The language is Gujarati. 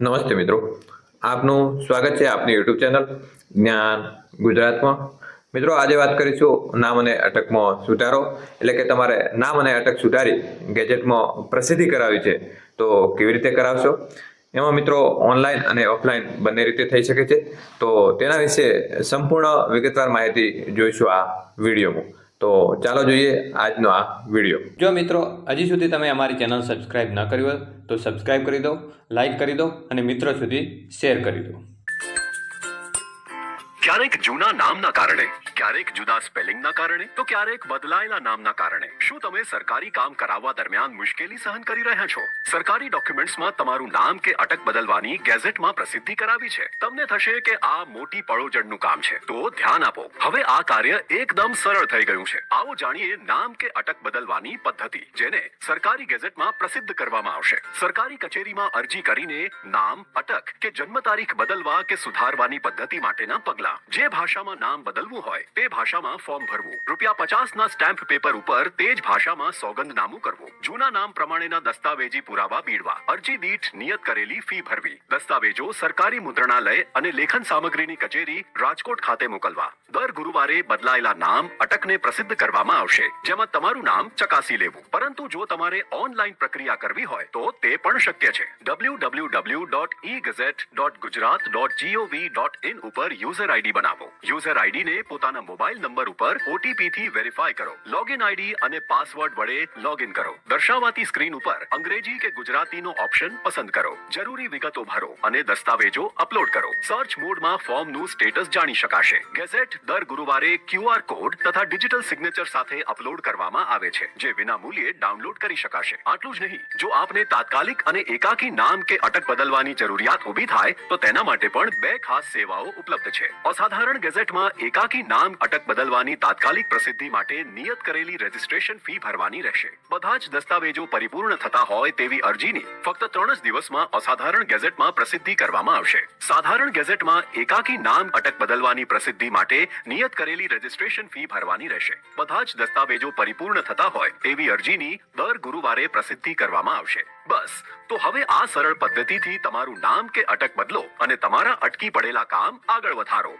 નમસ્તે મિત્રો. આપનું સ્વાગત છે આપની યુટ્યુબ ચેનલ જ્ઞાન ગુજરાતમાં. મિત્રો, આજે વાત કરીશું નામ અને અટકમાં સુધારો. એટલે કે તમારે નામ અને અટક સુધારી ગેજેટમાં પ્રસિદ્ધિ કરાવી છે, તો કેવી રીતે કરાવશો? એમાં મિત્રો, ઓનલાઈન અને ઓફલાઈન બંને રીતે થઈ શકે છે. તો તેના વિશે સંપૂર્ણ વિગતવાર માહિતી જોઈશું આ વિડીયોમાં. તો ચાલો જોઈએ આજનો આ વીડિયો જો મિત્રો, હજી સુધી તમે અમારી ચેનલ સબસ્ક્રાઈબ ન કરી હોય તો સબસ્ક્રાઈબ કરી દો લાઈક કરી દો અને મિત્રો સુધી શેર કરી દો. ક્યારેક જૂના નામના કારણે, ક્યારેક જુદા સ્પેલિંગના કારણે, તો ક્યારેક બદલાયેલા નામના કારણે. શું તમે સરકારી કામ કરાવવા દરમિયાન મુશ્કેલી સહન કરી રહ્યા છો? સરકારી ડોક્યુમેન્ટ્સમાં તમારું નામ કે અટક બદલવાની ગેઝેટમાં પ્રસિદ્ધિ કરાવી છે. તમને થશે કે આ મોટી પળોજડનું કામ છે. તો ધ્યાન આપો. હવે આ કાર્ય એકદમ સરળ થઈ ગયું છે. આવો જાણીએ નામ કે અટક બદલવાની પદ્ધતિ, જેને સરકારી ગેઝેટમાં પ્રસિદ્ધ કરવામાં આવશે. સરકારી કચેરીમાં અરજી કરીને નામ, અટક કે જન્મ તારીખ બદલવા કે સુધારવાની પદ્ધતિ માટેના પગલા. જે ભાષામાં નામ બદલવું હોય, તે ભાષામાં ફોર્મ ભરવું. રૂપિયા પચાસ ના સ્ટેમ્પ પેપર ઉપર તે જ ભાષામાં સોગંદનામું કરવું. જૂના નામ પ્રમાણેના દસ્તાવેજી પુરાવા બીડવા. અરજી દીઠ નિયત કરેલી ફી ભરવી. દસ્તાવેજો સરકારી મુદ્રણાલય અને લેખન સામગ્રીની કચેરી રાજકોટ ખાતે મોકલવા. દર ગુરુવારે બદલાયેલા નામ અટકને પ્રસિદ્ધ કરવામાં આવશે, જેમાં તમારું નામ ચકાસી લેવું. પરંતુ જો તમારે ઓનલાઈન પ્રક્રિયા કરવી હોય, તો તે પણ શક્ય છે. W W W dot e gazette dot Gujarat dot GOV dot in ઉપર યુઝર આઈડી બનાવો. યુઝર આઈડીને પોતાના મોબાઈલ નંબર ઉપર ઓટીપી થી વેરીફાઈ કરો. લોગિન આઈડી અને પાસવર્ડ વડે લોગિન કરો. દર્શાવાતી સ્ક્રીન ઉપર અંગ્રેજી કે ગુજરાતીનો ઓપ્શન પસંદ કરો. જરૂરી વિગતો ભરો અને દસ્તાવેજો અપલોડ કરો. સર્ચ મોડમાં ફોર્મનું સ્ટેટસ જાણી શકાશે. ગેઝેટ દર ગુરુવારે ક્યુઆર કોડ તથા ડિજિટલ સિગ્નેચર સાથે અપલોડ કરવામાં આવે છે, જે વિના મૂલ્યે ડાઉનલોડ કરી શકાશે. આટલું જ નહીં, જો આપને તાત્કાલિક અને એકાકી નામ કે અટક બદલવાની જરૂરિયાત ઊભી થાય, તો તેના માટે પણ બે ખાસ સેવાઓ ઉપલબ્ધ છે. અસાધારણ ગેઝેટમાં એકાકી નામ અટક બદલવાની તાત્કાલિક પ્રસિદ્ધિ માટે નિયત કરેલી રજીસ્ટ્રેશન ફી ભરવાની રહેશે. બધા જ દસ્તાવેજો પરિપૂર્ણ થતા હોય તેવી અરજીની ફક્ત ત્રણ જ દિવસમાં અસાધારણ ગેઝેટમાં પ્રસિદ્ધિ કરવામાં આવશે. સાધારણ ગેઝેટમાં એકાકી નામ અટક બદલવાની પ્રસિદ્ધિ માટે નિયત કરેલી રજીસ્ટ્રેશન ફી ભરવાની રહેશે. બધા જ દસ્તાવેજો પરિપૂર્ણ થતા હોય તેવી અરજીની દર ગુરુવારે પ્રસિદ્ધિ કરવામાં આવશે. બસ, તો હવે આ સરળ પદ્ધતિથી તમારું નામ કે અટક બદલો અને તમારા અટકી પડેલા કામ આગળ વધારો.